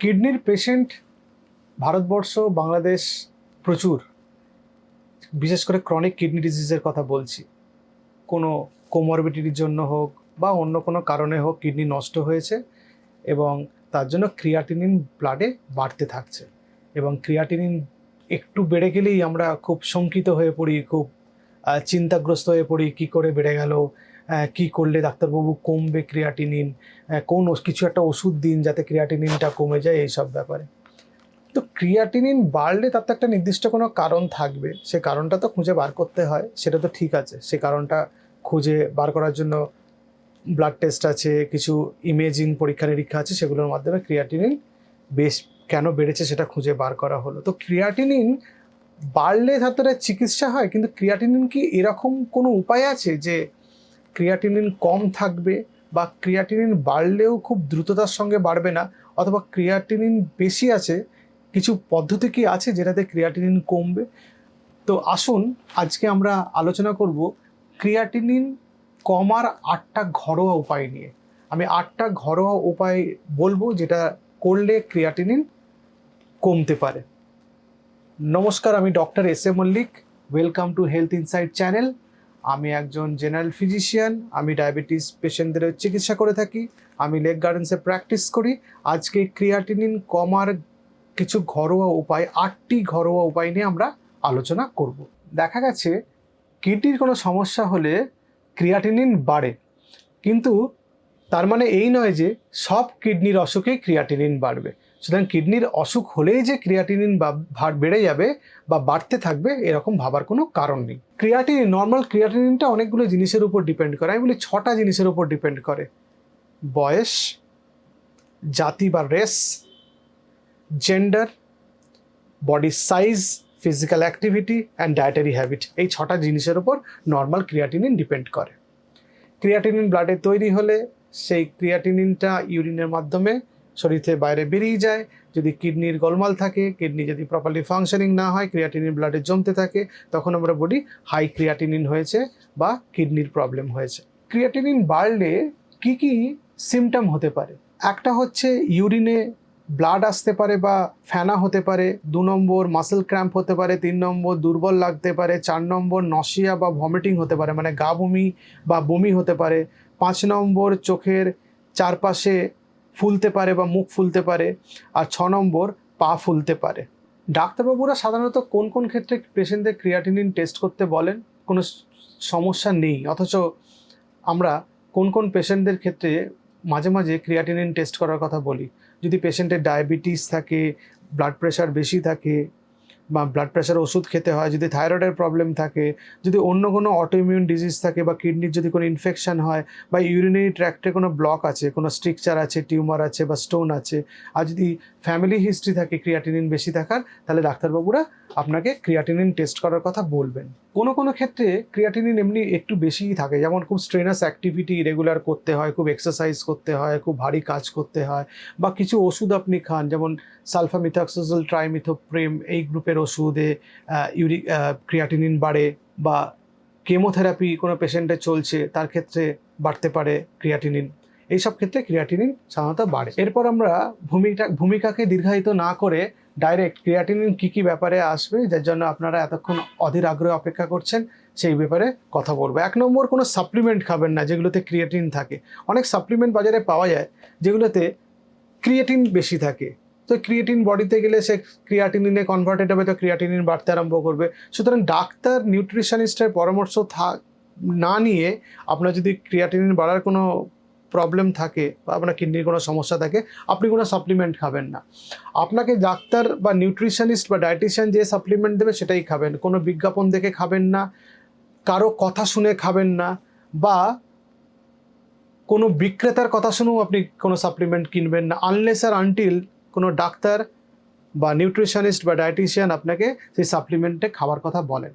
কিডনির পেশেন্ট ভারতবর্ষ, বাংলাদেশ প্রচুর। বিশেষ করে ক্রনিক কিডনি ডিজিজের কথা বলছি। কোনো কোমরবিটির জন্য হোক বা অন্য কোনো কারণে হোক কিডনি নষ্ট হয়েছে এবং তার জন্য ক্রিয়াটিনিন ব্লাডে বাড়তে থাকছে এবং ক্রিয়াটিনিন একটু বেড়ে গেলেই আমরা খুব শঙ্কিত হয়ে পড়ি, খুব চিন্তাগ্রস্ত হয়ে পড়ি, কি করে বেড়ে গেল কি করলে ডাক্তারবাবু কমবে ক্রিয়াটিনিন কোন কিছু একটা ওষুধ দিন যাতে ক্রিয়াটিনিনটা কমে যায় এইসব ব্যাপারে। তো ক্রিয়াটিনিন বাড়লে তার তো একটা নির্দিষ্ট কোনো কারণ থাকবে। সে কারণটা তো খুঁজে বার করতে হয়, সেটা তো ঠিক আছে। সে কারণটা খুঁজে বার করার জন্য ব্লাড টেস্ট আছে, কিছু ইমেজিং পরীক্ষা নিরীক্ষা আছে, সেগুলোর মাধ্যমে ক্রিয়াটিনিন বেশ কেন বেড়েছে সেটা খুঁজে বার করা হলো। তো ক্রিয়াটিনিন বাড়লে তাদের চিকিৎসা হয়, কিন্তু ক্রিয়াটিনিন কি এরকম কোনো উপায় আছে যে ক্রিয়াটিনিন কম থাকবে বা ক্রিয়াটিনিন বাড়লেও খুব দ্রুততার সঙ্গে বাড়বে না, অথবা ক্রিয়াটিনিন বেশি আছে, কিছু পদ্ধতি কি আছে যেটাতে ক্রিয়াটিনিন কমবে? তো আসুন আজকে আমরা আলোচনা করব ক্রিয়াটিনিন কমার আটটা ঘরোয়া উপায় নিয়ে। আমি আটটা ঘরোয়া উপায় বলব যেটা করলে ক্রিয়াটিনিন কমতে পারে। নমস্কার, আমি doctor S A Mallick. Welcome to health insight channel. আমি একজন জেনারেল ফিজিশিয়ান, আমি ডায়াবেটিস পেশেন্টদের চিকিৎসা করে থাকি, আমি লেক গার্ডেন্সে প্র্যাকটিস করি। আজকে ক্রিয়াটিনিন কমার কিছু ঘরোয়া উপায়, আটটি ঘরোয়া উপায় নিয়ে আমরা আলোচনা করব। দেখা গেছে, কিডনির কোনো সমস্যা হলে ক্রিয়াটিনিন বাড়ে। কিন্তু তার মানে এই নয় যে সব কিডনির অসুখেই ক্রিয়াটিনিন বাড়বে। সুতরাং কিডনির অসুখ হলেই যে ক্রিয়াটিনিন বা ভার বেড়ে যাবে বা বাড়তে থাকবে, এরকম ভাবার কোনো কারণ নেই। ক্রিয়াটিনিন নর্মাল ক্রিয়াটিনিনটা অনেকগুলো জিনিসের উপর ডিপেন্ড করে। আমি বলি ছটা জিনিসের উপর ডিপেন্ড করে। বয়স, জাতি বা race gender body size physical activity and dietary habit এই ছটা জিনিসের উপর নর্মাল ক্রিয়াটিনিন ডিপেন্ড করে। ক্রিয়াটিনিন ব্লাডে তৈরি হলে সেই ক্রিয়াটিনিনটা ইউরিনের মাধ্যমে শরীর বাইরে বেরিয়ে যায়। যদি কিডনির গোলমাল থাকে, কিডনি যদি প্রপারলি ফাংশনিং না হয় ক্রিয়াটিনিন ব্লাডে জমতে থাকে, তখন আমরা বলি হাই ক্রিয়াটিনিন হয়েছে বা কিডনির প্রবলেম হয়েছে। ক্রিয়াটিনিন বাড়লে কি কি সিমটম হতে পারে? একটা হচ্ছে ইউরিনে ব্লাড আসতে পারে বা ফেনা হতে পারে, দু নম্বর মাসেল ক্র্যাম্প হতে পারে, তিন নম্বর দুর্বল লাগতে পারে, চার নম্বর নসিয়া বা ভমিটিং হতে পারে মানে গা বমি বা বমি হতে পারে, পাঁচ নম্বর চোখের চারপাশে ফুলতে পারে বা মুখ ফুলতে পারে। আর ছ নম্বর, পা ফুলতে পারে। ডাক্তারবাবুরা সাধারণত কোন কোন ক্ষেত্রে পেশেন্টদের ক্রিয়াটিনিন টেস্ট করতে বলেন? কোনো সমস্যা নেই। অথচ আমরা কোন কোন পেশেন্টদের ক্ষেত্রে মাঝে মাঝে ক্রিয়াটিনিন টেস্ট করার কথা বলি। যদি পেশেন্টের ডায়াবেটিস থাকে ব্লাড প্রেশার বেশি থাকে বা ব্লাড প্রেশার ওষুধ খেতে হয়, যদি থাইরয়েডের প্রবলেম থাকে, যদি অন্য কোনো অটোইমিউন ডিজিজ থাকে বা কিডনির যদি কোনো ইনফেকশান হয় বা ইউরিনারি ট্র্যাক্টে কোনো ব্লক আছে, কোনো স্ট্রিকচার আছে টিউমার আছে বা স্টোন আছে, আর যদি ফ্যামিলি হিস্ট্রি থাকে ক্রিয়াটিনিন বেশি থাকার, তাহলে ডাক্তারবাবুরা আপনাকে ক্রিয়াটিনিন টেস্ট করার কথা বলবেন। কোনো কোনো ক্ষেত্রে ক্রিয়াটিনিন এমনি একটু বেশিই থাকে, যেমন খুব স্ট্রেনাস অ্যাক্টিভিটি রেগুলার করতে হয়, খুব এক্সারসাইজ করতে হয়, খুব ভারী কাজ করতে হয়, বা কিছু ওষুধ আপনি খান, যেমন সালফামিথাক্সোজল ট্রাইমিথোপ্রেম এই গ্রুপের ওষুধে ইউরিক ক্রিয়াটিনিন বাড়ে, বা কেমোথেরাপি কোনো পেশেন্টের চলছে, তার ক্ষেত্রে বাড়তে পারে ক্রিয়াটিনিন এইসব ক্ষেত্রে ক্রিয়াটিনিন সাধারণত বাড়ে। এরপর আমরা ভূমিকা, ভূমিকাকে দীর্ঘায়িত না করে ডাইরেক্ট ক্রিয়াটিনিন কী কী ব্যাপারে আসবে, যার জন্য আপনারা এতক্ষণ অধীর আগ্রহে অপেক্ষা করছেন, সেই ব্যাপারে কথা বলব। এক নম্বর, কোনো সাপ্লিমেন্ট খাবেন না, যেগুলোতে ক্রিয়েটিন থাকে। অনেক সাপ্লিমেন্ট বাজারে পাওয়া যায়, যেগুলোতে ক্রিয়েটিন বেশি থাকে। তো ক্রিয়েটিন বডিতে গেলে সে ক্রিয়াটিনিনে কনভার্টেড হবে, তো ক্রিয়াটিনিন বাড়তে আরম্ভ করবে। সুতরাং ডাক্তার নিউট্রিশনিস্টের পরামর্শ থাক না নিয়ে আপনার যদি ক্রিয়াটিনিন বাড়ার কোনো প্রবলেম থাকে বা আপনার কিডনির কোনো সমস্যা থাকে, আপনি কোনো সাপ্লিমেন্ট খাবেন না। আপনাকে ডাক্তার বা নিউট্রিশনিস্ট বা ডায়েটিশিয়ান যে সাপ্লিমেন্ট দেবে সেটাই খাবেন। কোনো বিজ্ঞাপন দেখে খাবেন না, কারও কথা শুনে খাবেন না, বা কোনো বিক্রেতার কথা শুনেও আপনি কোনো সাপ্লিমেন্ট কিনবেন না আনলেস আর আনটিল কোনো ডাক্তার বা নিউট্রিশনিস্ট বা ডায়েটিশিয়ান আপনাকে সেই সাপ্লিমেন্টে খাওয়ার কথা বলেন।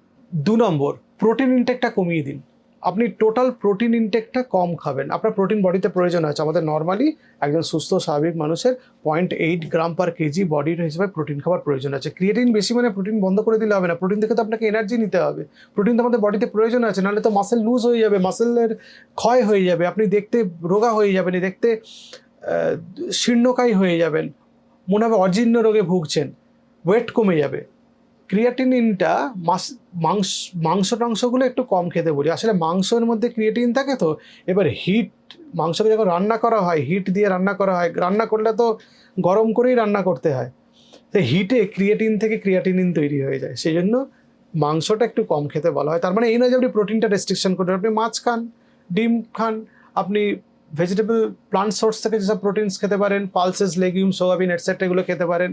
দু নম্বর প্রোটিন ইনটেকটা কমিয়ে দিন। আপনি টোটাল প্রোটিন ইনটেকটা কম খাবেন। আপনার প্রোটিন বডিতে প্রয়োজন আছে। আমাদের নর্মালি একজন সুস্থ, স্বাভাবিক মানুষের point eight gram per kg বডির হিসেবে প্রোটিন খাবার প্রয়োজন আছে। ক্রিয়েটিন বেশি মানে প্রোটিন বন্ধ করে দিলে হবে না। প্রোটিন থেকে তো আপনাকে এনার্জি নিতে হবে। প্রোটিন তো আমাদের বডিতে প্রয়োজন আছে, নাহলে তো মাসেল লুজ হয়ে যাবে মাসেলের ক্ষয় হয়ে যাবে। আপনি দেখতে রোগা হয়ে যাবেন, দেখতে শীর্ণকায় হয়ে যাবেন। মনে হবে অজীর্ণ রোগে ভুগছেন। ওয়েট কমে যাবে। ক্রিয়াটিনিনটা মাস মাংস মাংস টাংসগুলো একটু কম খেতে বলি। আসলে মাংসের মধ্যে ক্রিয়েটিন থাকে তো, এবার হিট, মাংসকে যখন রান্না করা হয়, হিট দিয়ে রান্না করা হয়, রান্না করলে তো গরম করেই রান্না করতে হয়। তো হিটে ক্রিয়েটিন থেকে ক্রিয়াটিনিন তৈরি হয়ে যায়। সেই জন্য মাংসটা একটু কম খেতে বলা হয়। তার মানে এই নয় যে আপনি প্রোটিনটা রেস্ট্রিকশন করবেন। আপনি মাছ খান, ডিম খান, আপনি ভেজিটেবল প্লান্ট সোর্স থেকে যেসব প্রোটিনস খেতে পারেন পালসেস লেগুম সোয়াবিন এটসেট্রা এগুলো খেতে পারেন,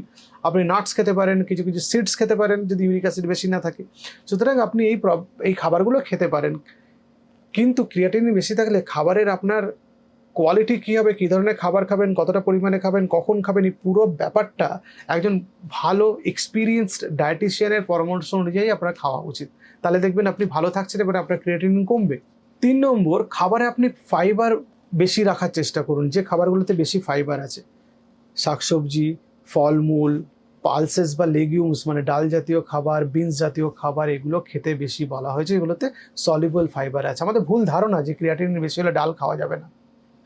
আপনি নাটস খেতে পারেন, কিছু কিছু সিডস খেতে পারেন, যদি ইউরিক অ্যাসিড বেশি না থাকে। সুতরাং আপনি এই এই খাবারগুলো খেতে পারেন। কিন্তু ক্রিয়াটিন বেশি থাকলে খাবারের আপনার কোয়ালিটি কী হবে, কী ধরনের খাবার খাবেন, কতটা পরিমাণে খাবেন, কখন খাবেন, এই পুরো ব্যাপারটা একজন ভালো এক্সপিরিয়েন্সড ডায়েটিশিয়ানের পরামর্শ অনুযায়ী আপনার খাওয়া উচিত। তাহলে দেখবেন আপনি ভালো থাকছেন এবার আপনার ক্রিয়েটিন কমবে। তিন নম্বর, খাবারে আপনি ফাইবার বেশি রাখার চেষ্টা করুন। যে খাবারগুলোতে বেশি ফাইবার আছে, শাকসবজি, ফলমূল পালসেস বা লেগিউমস মানে ডাল জাতীয় খাবার বিনস জাতীয় খাবার, এগুলো খেতে বেশি বলা হয়েছে। এগুলোতে সলিবল ফাইবার আছে। আমাদের ভুল ধারণা যে ক্রিয়াটিন বেশি হলে ডাল খাওয়া যাবে না।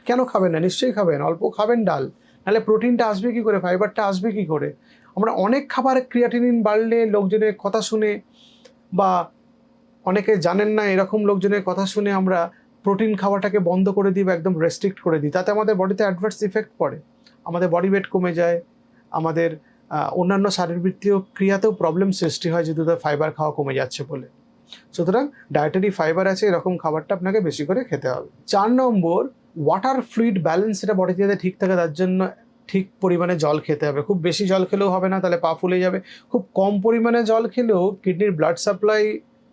কেন খাবেন না? নিশ্চয়ই খাবেন। অল্প খাবেন ডাল। নাহলে প্রোটিনটা আসবে কি করে? ফাইবারটা আসবে কি করে? আমরা অনেক খাবার ক্রিয়াটিনিন বাড়লে লোকজনের কথা শুনে বা অনেকে জানেন না, এরকম লোকজনের কথা শুনে আমরা প্রোটিন খাওয়াটাকে বন্ধ করে দিই বা একদম রেস্ট্রিক্ট করে দিই, তাতে আমাদের বডিতে অ্যাডভার্স ইফেক্ট পড়ে। আমাদের বডি ওয়েট কমে যায়, আমাদের অন্যান্য শারীরবৃত্তীয় ক্রিয়াতেও প্রবলেম সৃষ্টি হয় যেহেতু তার ফাইবার খাওয়া কমে যাচ্ছে বলে। সুতরাং ডায়েটারি ফাইবার আছে, এরকম খাবারটা আপনাকে বেশি করে খেতে হবে। চার নম্বর ওয়াটার ফ্লুইড ব্যালেন্স এটা বডিতে যাতে ঠিক থাকে, তার জন্য ঠিক পরিমাণে জল খেতে হবে। খুব বেশি জল খেলেও হবে না, তাহলে পা ফুলে যাবে। খুব কম পরিমাণে জল খেলেও কিডনির ব্লাড সাপ্লাই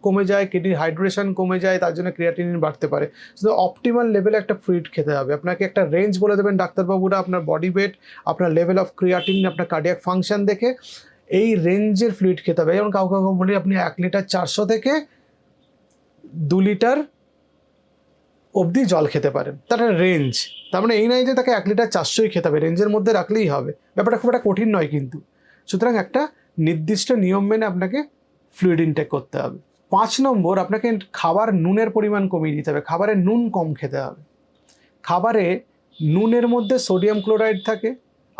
কমে যায় কিডনির হাইড্রেশন কমে যায়, তার জন্য ক্রিয়াটিনিন বাড়তে পারে। শুধু অপটিমাল লেভেলে একটা ফ্লুইড খেতে হবে। আপনাকে একটা রেঞ্জ বলে দেবেন ডাক্তারবাবুরা, আপনার বডি ওয়েট আপনার লেভেল অফ ক্রিয়াটিন আপনার কার্ডিয়াক ফাংশন দেখে এই রেঞ্জের ফ্লুইড খেতে হবে। যেমন কাউকে কাউকে বলি, আপনি এক লিটার চারশো থেকে দু লিটার অবধি জল খেতে পারেন। তার রেঞ্জ তার মানে এই নয় যে তাকে এক লিটার চারশোই খেতে হবে। রেঞ্জের মধ্যে রাখলেই হবে। ব্যাপারটা খুব একটা কঠিন নয় কিন্তু। সুতরাং একটা নির্দিষ্ট নিয়ম মেনে আপনাকে ফ্লুইড ইনটেক করতে হবে। পাঁচ নম্বর, আপনাকে খাবার নুনের পরিমাণ কমিয়ে দিতে হবে। খাবারে নুন কম খেতে হবে। খাবারে নুনের মধ্যে সোডিয়াম ক্লোরাইড থাকে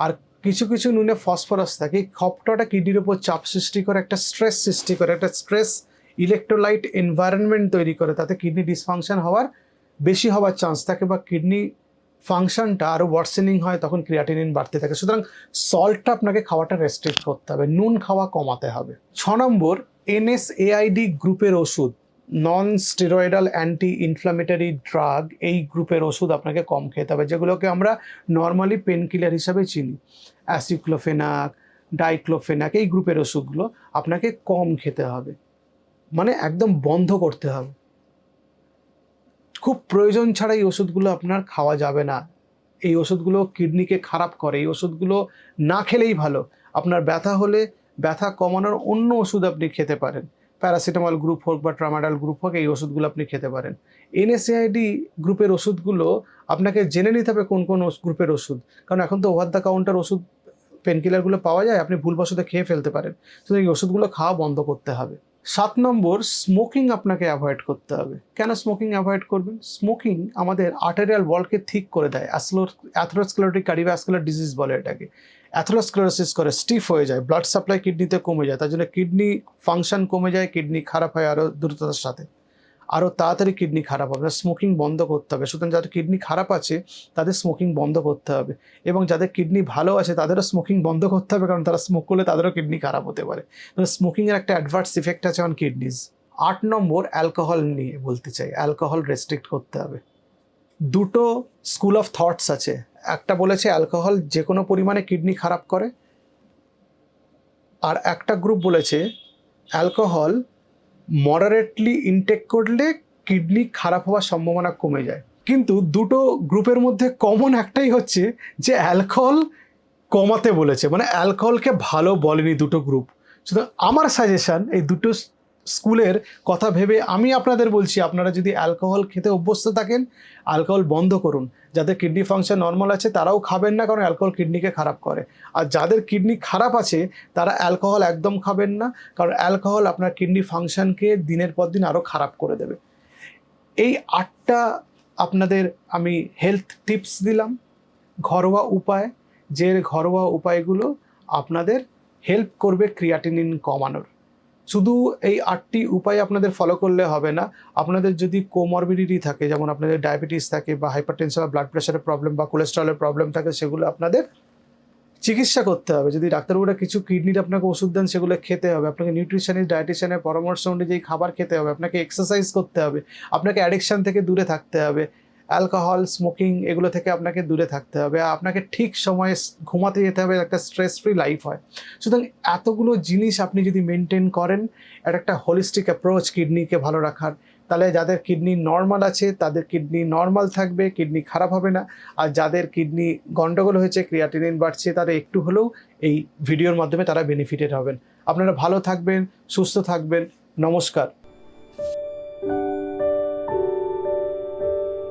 আর কিছু কিছু নুনে ফসফরাস থাকে। খপটাটা কিডনির উপর চাপ সৃষ্টি করে, একটা স্ট্রেস সৃষ্টি করে, একটা স্ট্রেস ইলেকট্রোলাইট এনভায়রনমেন্ট তৈরি করে। তাতে কিডনি ডিসফাংশন হওয়ার বেশি হওয়ার চান্স থাকে বা কিডনি ফাংশনটা আরও ওয়ার্সেনিং হয়, তখন ক্রিয়াটিনিন বাড়তে থাকে। সুতরাং সল্টটা আপনাকে খাওয়াটা রেস্ট্রিক্ট করতে হবে। নুন খাওয়া কমাতে হবে। ছ নম্বর এনএসএআইডি গ্রুপের ওষুধ non steroidal anti inflammatory drug এই গ্রুপের ওষুধ আপনাকে কম খেতে হবে, যেগুলোকে আমরা নর্মালি পেন কিলার হিসাবে চিনি। অ্যাসিক্লোফেনাক ডাইক্লোফেনাক এই গ্রুপের ওষুধগুলো আপনাকে কম খেতে হবে। মানে একদম বন্ধ করতে হবে। খুব প্রয়োজন ছাড়া এই ওষুধগুলো আপনার খাওয়া যাবে না। এই ওষুধগুলো কিডনিকে খারাপ করে, এই ওষুধগুলো না খেলেই ভালো। আপনার ব্যথা হলে ব্যথা কমানোর অন্য ওষুধ আপনি খেতে পারেন। প্যারাসিটামল গ্রুপ হোক বা ট্রামাডাল গ্রুপ হোক, এই ওষুধগুলো আপনি খেতে পারেন। এনএসএআইডি গ্রুপের ওষুধগুলো আপনাকে জেনে নিতে হবে কোন কোন গ্রুপের ওষুধ। কারণ এখন তো ওভার দ্য কাউন্টার ওষুধ পেনকিলারগুলো পাওয়া যায়, আপনি ভুলবশত খেয়ে ফেলতে পারেন। তো এই ওষুধগুলো খাওয়া বন্ধ করতে হবে। সাত নম্বর স্মোকিং আপনাকে অ্যাভয়েড করতে হবে। কেন স্মোকিং অ্যাভয়েড করবেন? স্মোকিং আমাদের আর্টেরিয়াল ওয়ালকে ঠিক করে দেয়। অ্যাথোরোস্ক্লেরোটিক কার্ডিওভ্যাসকুলার ডিজিজ বলে এটাকে। অ্যাথোরোস্ক্লেরোসিস করে স্টিফ হয়ে যায় ব্লাড সাপ্লাই কিডনিতে কমে যায়, তার জন্য কিডনি ফাংশন কমে যায় কিডনি খারাপ হয় আরও দ্রুততার সাথে। আরও তাড়াতাড়ি কিডনি খারাপ হবে স্মোকিং বন্ধ করতে হবে। সুতরাং যাদের কিডনি খারাপ আছে, তাদের স্মোকিং বন্ধ করতে হবে এবং যাদের কিডনি ভালো আছে, তাদেরও স্মোকিং বন্ধ করতে হবে কারণ তারা স্মোক করলে তাদেরও কিডনি খারাপ হতে পারে। স্মোকিংয়ের একটা অ্যাডভার্স ইফেক্ট আছে অন কিডনিজ আট নম্বর অ্যালকোহল নিয়ে বলতে চাই। অ্যালকোহল রেস্ট্রিক্ট করতে হবে। দুটো স্কুল অফ থটস আছে। একটা বলেছে, অ্যালকোহল যে কোনো পরিমাণে কিডনি খারাপ করে। আর একটা গ্রুপ বলেছে, অ্যালকোহল মডারেটলি ইনটেক করলে কিডনি খারাপ হওয়ার সম্ভাবনা কমে যায়। কিন্তু দুটো গ্রুপের মধ্যে কমন একটাই হচ্ছে যে অ্যালকোহল কমাতে বলেছে। মানে অ্যালকোহলকে ভালো বলেনি দুটো গ্রুপ। শুধু আমার সাজেশন, এই দুটো স্কুলের কথা ভেবে আমি আপনাদের বলছি, আপনারা যদি অ্যালকোহল খেতে অভ্যস্ত থাকেন, অ্যালকোহল বন্ধ করুন। যাদের কিডনি ফাংশন নর্মাল আছে, তারাও খাবেন না কারণ অ্যালকোহল কিডনিকে খারাপ করে। আর যাদের কিডনি খারাপ আছে, তারা অ্যালকোহল একদম খাবেন না, কারণ অ্যালকোহল আপনার কিডনি ফাংশনকে দিনের পর দিন আরও খারাপ করে দেবে। এই আটটা আপনাদের আমি হেলথ টিপস দিলাম। ঘরোয়া উপায়, যে ঘরোয়া উপায়গুলো আপনাদের হেল্প করবে ক্রিয়াটিনিন কমানোর। শুধু এই আটটি উপায় আপনাদের ফলো করলে হবে না। আপনাদের যদি কোমরবিডিটি থাকে, যেমন আপনাদের ডায়াবেটিস থাকে বা হাইপারটেনশন বা ব্লাড প্রেশারের প্রবলেম বা কোলেস্ট্রলের প্রবলেম থাকে, সেগুলো আপনাদের চিকিৎসা করতে হবে। যদি ডাক্তারবাবুরা কিছু কিডনির আপনাকে ওষুধ দেন, সেগুলো খেতে হবে। আপনাকে নিউট্রিশনিস্ট ডায়েটিশিয়ানের পরামর্শ অনুযায়ী খাবার খেতে হবে। আপনাকে এক্সারসাইজ করতে হবে। আপনাকে অ্যাডিকশান থেকে দূরে থাকতে হবে। অ্যালকোহল স্মোকিং এগুলো থেকে আপনাকে দূরে থাকতে হবে। আপনাকে ঠিক সময়ে ঘুমাতে যেতে হবে, একটা স্ট্রেস ফ্রি লাইফ হয়। সুতরাং এতগুলো জিনিস আপনি যদি মেনটেন করেন, আর একটা হোলিস্টিক অ্যাপ্রোচ কিডনিকে ভালো রাখার, তাহলে যাদের কিডনি নর্মাল আছে, তাদের কিডনি নর্মাল থাকবে কিডনি খারাপ হবে না। আর যাদের কিডনি গন্ডগোল হয়েছে ক্রিয়াটিনিন বাড়ছে, তারা একটু হলেও এই ভিডিওর মাধ্যমে তারা বেনিফিটেড হবেন। আপনারা ভালো থাকবেন, সুস্থ থাকবেন। নমস্কার।